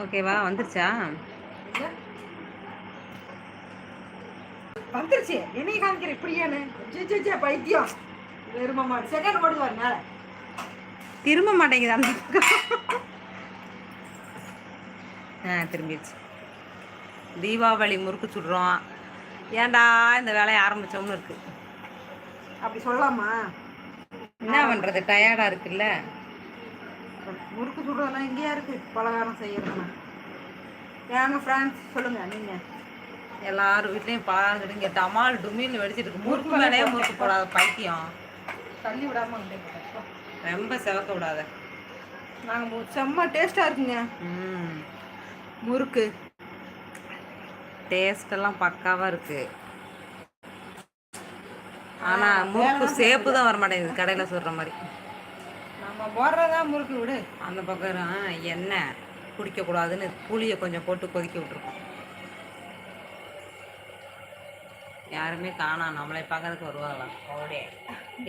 ஓகேவா? வந்துருச்சா? வந்துருச்சு. என்னைய காமிக்கிற? இப்படியானு பைத்தியம். வெறுமமா செகண்ட் ஓடுவார் மேல. திரும்ப மாட்டேங்குது? அந்த. ஆ திரும்பிடுச்சு. தீபாவளி முறுக்கு சுடுறோம். ஏன்டா இந்த வேலையை ஆரம்பிச்சோம்னு இருக்கு. அப்படி சொல்லலாமா என்ன பண்றது? டயர்டா இருக்குல்ல. முறுக்கு சுடுறதெல்லாம் இங்கேயா இருக்கு. பலகாரம் செய்யறதுனா ஏங்க ஃப்ரெண்ட்ஸ் சொல்லுங்க நீங்க. எல்லாரும் வீட்லயும் பலகாரம் இங்க டமால் டுமில்னு வெடிச்சிட்டு இருக்கு. முறுக்கு மேலேயே முறுக்கு போடாத பைத்தியம். தள்ளி விடாம வந்து ரொம்ப செவக்க விடாத. நாங்கள் செம்ம டேஸ்டா இருக்குங்க. ம். முறுக்கு. டேஸ்ட் எல்லாம் பக்காவா இருக்கு. ஆனா முறுக்கு சேப்பு தான் வர மாட்டேங்குது கடையில சொல்ற மாதிரி. போடுறதா முறுக்கு விடு. அந்த பக்கம் எண்ணெய் குடிக்கக்கூடாதுன்னு புளியை கொஞ்சம் போட்டு கொதிக்க விட்டுருக்கோம். யாருமே காணோம். நம்மளை பார்க்கறதுக்கு வருவாங்களா? ஓடே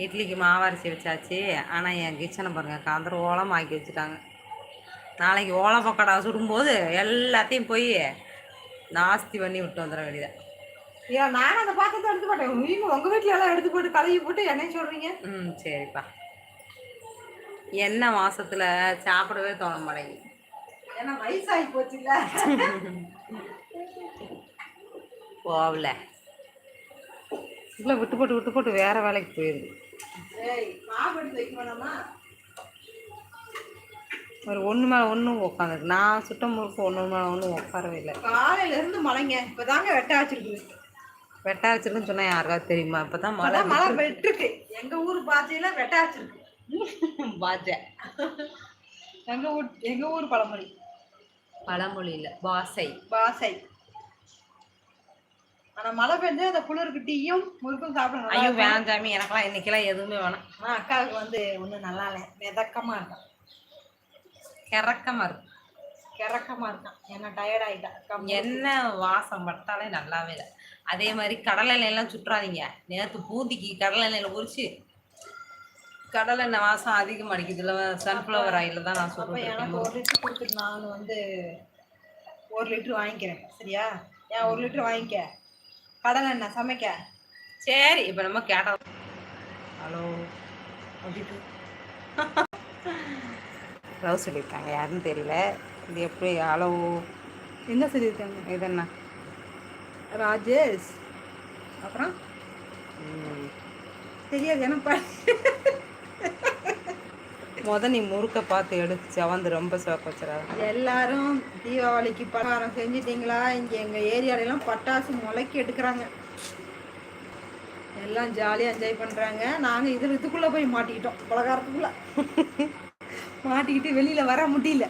இட்லிக்கு மாவரிசி வச்சாச்சு. ஆனால் என் கிச்சனை பாருங்க கந்தர் ஓலம் ஆக்கி வச்சுட்டாங்க. நாளைக்கு ஓலை பக்கடா சுடும்போது எல்லாத்தையும் போய் நாஸ்தி பண்ணி விட்டு வந்துட வேண்டியதான் ஏன் நானும் அந்த பாத்திரத்தை எடுத்து போட்டேன் நீங்க உங்க வீட்டுல எல்லாம் எடுத்து போட்டு கழுவி போட்டு என்ன சொல்றீங்க? ம் சரிப்பா. என்ன மாசத்துல சாப்பிடவே தோண மாட்டேங்குது. ஏன்னா வயசாகி போச்சுல்ல. போகல. இல்லை விட்டு போட்டு விட்டு போட்டு வேற வேலைக்கு போயிடுது ஒரு ஒன்று மேலே ஒன்று உட்காந்துருக்கு நான் சுட்ட முறுக்கு ஒன்று மேலே ஒன்று உட்காரவே இல்லை. காலையில இருந்து மழைங்க. இப்பதாங்க வெட்ட வச்சிருக்கு வெட்டா வச்சிருக்குன்னு சொன்னால் யாருக்காவது தெரியுமா? இப்போ தான் மழை மழை வெட்டிருக்கு. எங்க ஊர் பாத்தியில வெட்ட வச்சிருக்கு பாஜை எங்க ஊர் எங்க ஊர் பழமொழி? பழமொழி இல்லை பாசை பாசை ஆனா மழை பெஞ்சு அந்த குளிருக்கு டீயும் முறுக்கும் சாப்பிட நல்லா ஐயோ இருக்கும். வேணாம் சாமி எனக்கெல்லாம் இன்னைக்கெல்லாம் எதுவுமே வேணாம். ஆனா அக்காவுக்கு வந்து ஒண்ணும் நல்லா இல்லை. மிதக்கமா இருக்கான். கிறக்கமாக இருக்கு கிறக்கமா இருக்கான். என்ன டயர்ட் ஆயிட்டா? என்ன வாசம் பட்டாலே நல்லாவே இல்லை. அதே மாதிரி கடலை எண்ணெயெல்லாம் சுற்றாதீங்க நேற்று பூந்திக்கு கடலை எண்ணெயில் உரிச்சு கடலை எண்ணெய் வாசம் அதிகம் அடிக்குதுல சன்ஃப்ளவர் ஆயிலில் தான் நான் சொல்கிறேன் எனக்கு ஒரு லிட்டர் கொடுத்துட்டு நான் வந்து ஒரு லிட்டர் வாங்கிக்கிறேன் சரியா? ஏன் ஒரு லிட்டர் வாங்கிக்க? கடலை எண்ணெய் சமைக்க? சரி இப்போ நம்ம கேட்டோம் ஹலோ அப்படின்ட்டு லவ் சொல்லியிருக்காங்க யாருன்னு தெரியல. இது எப்படி ஹலோ. என்ன சொல்லியிருக்காங்க? இது என்ன? ராஜேஷ் அப்புறம். தெரியாது எனக்கு முத நீ முறுக்க பார்த்து எடுத்து செவந்து ரொம்ப சிவக்க வச்சிடாத எல்லாரும் தீபாவளிக்கு பலகாரம் செஞ்சிட்டிங்களா? இங்க எங்க ஏரியால எல்லாம் பட்டாசு முளைக்கி எடுக்கிறாங்க. எல்லாம் ஜாலியா என்ஜாய் பண்றாங்க. நாங்க இது இதுக்குள்ள போய் மாட்டிக்கிட்டோம். பலகாரத்துக்குள்ள. மாட்டிக்கிட்டு வெளியில் வர முடியல.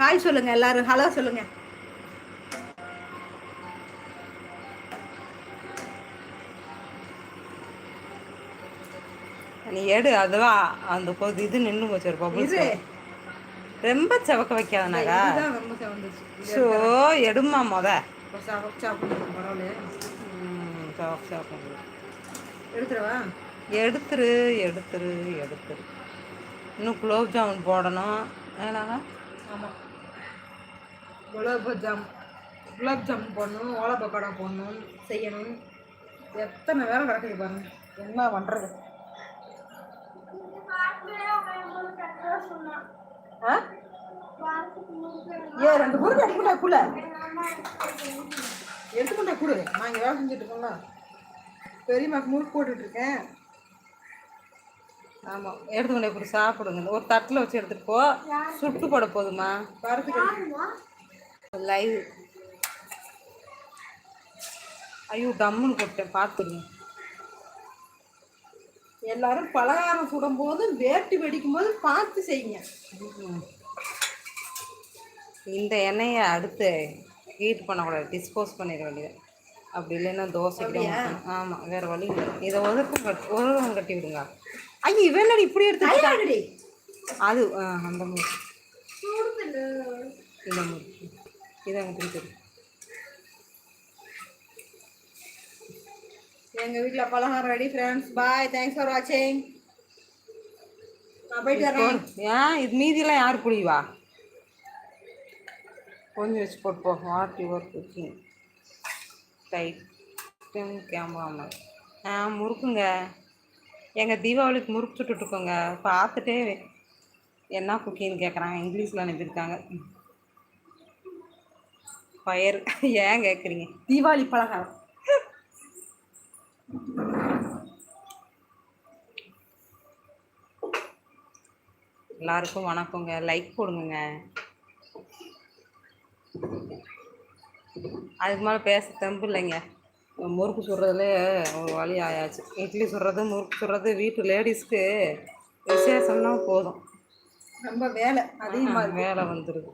ஹாய் சொல்லுங்க எல்லாரும். ஹலோ சொல்லுங்க. நீ எடு அதுவா? அந்த கொதி இது நின்று போச்சு ஒரு. இது. ரொம்ப செவக்க வைக்காதனாக்கா ஸோ எடுமா முத. எடுத்துரு எடுத்துரு எடுத்துரு. இன்னும் குலோப் ஜாமுன் போடணும். ஏனாங்க ஆமாம் குலாப் ஜாம் குலாப் ஜாமுன் போடணும் ஓலை பக்கோடா போடணும் செய்யணும். எத்தனை வேலை கிடக்குது பாருங்க. என்ன பண்ணுறது ஆ ஏ ரெண்டு முறுக்கு எடுத்துக்கிட்டா குள்ள எடுத்துக்கிட்டா கொடு. நான் இங்கே வேலை செஞ்சுட்டு இருக்கோம்ல பெரியம்மாக்கு முறுக்கு போட்டுட்ருக்கேன். ஆமாம் எடுத்துக்கொண்டே கொடு. சாப்பிடுங்க. ஒரு தட்டில் வச்சு எடுத்துகிட்டு போ. சுட்டு போட போதுமா? பருத்துக்கு லைவ். ஐயோ டம்முன்னு போட்டேன் பார்த்துருங்க எல்லாரும் பலகாரம் சுடும்போது வேட்டு வெடிக்கும் போது பார்த்து செய்யுங்க. இந்த எண்ணெயை அடுத்து ஹீட் பண்ணக்கூடாது டிஸ்போஸ் பண்ணிட வேண்டியது. அப்படி இல்லைன்னா தோசைக்கு ஆமாம் வேற வழி இல்லை. இதை ஒதுக்கம் கட்டி ஒதுக்கம் கட்டி விடுங்க. ஐயோ இவன் இப்படி எடுத்து அது அந்த மாதிரி இந்த மாதிரி இதை அங்கே பிடிச்சது எங்க வீட்ல பலகாரம் ready friends bye thanks for வாட்சிங் நான் போயிட்டு வரேன். ஏன் இது மீதியெல்லாம் யார் புரியுவா கொஞ்சம் வச்சு போட்டு போ வாட் யுவர் குக்கிங் டைட்டும் கேமரா ஆ முறுக்குங்க. எங்கள் தீபாவளிக்கு முறுக்கு சுட்டுட்ருக்கோங்க பார்த்துட்டே என்ன குக்கிங்னு கேட்குறாங்க இங்கிலீஷில் அனுப்பியிருக்காங்க ஃபயர் ஏன் கேட்குறீங்க தீபாவளி பலகாரம். எல்லாருக்கும் வணக்கங்க. லைக் போடுங்க அதுக்கு மேலே பேச தெம்பு இல்லைங்க. முறுக்கு சுடுறதுலே ஒரு வழி ஆயாச்சு. இட்லி சுடுறது முறுக்கு சுடுறது வீட்டு லேடிஸ்க்கு விசேஷம்னா போதும். ரொம்ப வேலை அதிகமாக வேலை வந்துடுது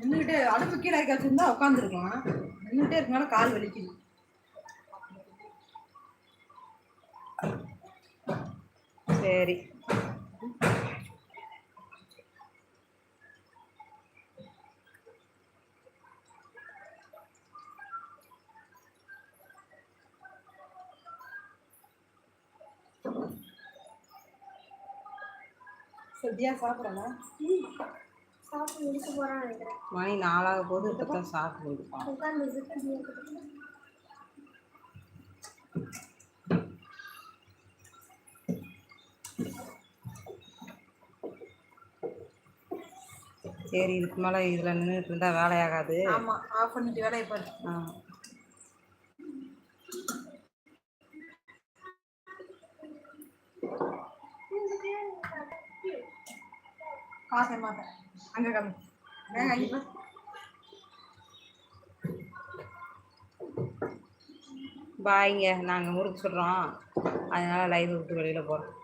நின்றுக்கிட்டே அடுப்பு கீழே வச்சிருந்தா உட்காந்துருக்கலாம் நின்றுட்டே இருக்கனால கால் வலிக்குது. சரி. சத்தியா சாப்பிடலாம் சாப்பிட்டு முடிச்சு போறான்னு நினைக்கிறேன் மணி நாளாக போது இப்போ தான் சாப்பிட்டு சரி இதுக்கு மேலே இதில் நின்றுட்டு இருந்தால் வேலையாகாது. ஆமா ஆஃப் பண்ணிட்டு வேலையை பாரு. ஆ. காசு மாட்டேன் அங்க கம்மி. வேங்க அங்கே பாய்ங்க நாங்கள் முறுக்கு சொல்கிறோம் அதனால லைவ் விட்டு வெளியில் போகிறோம்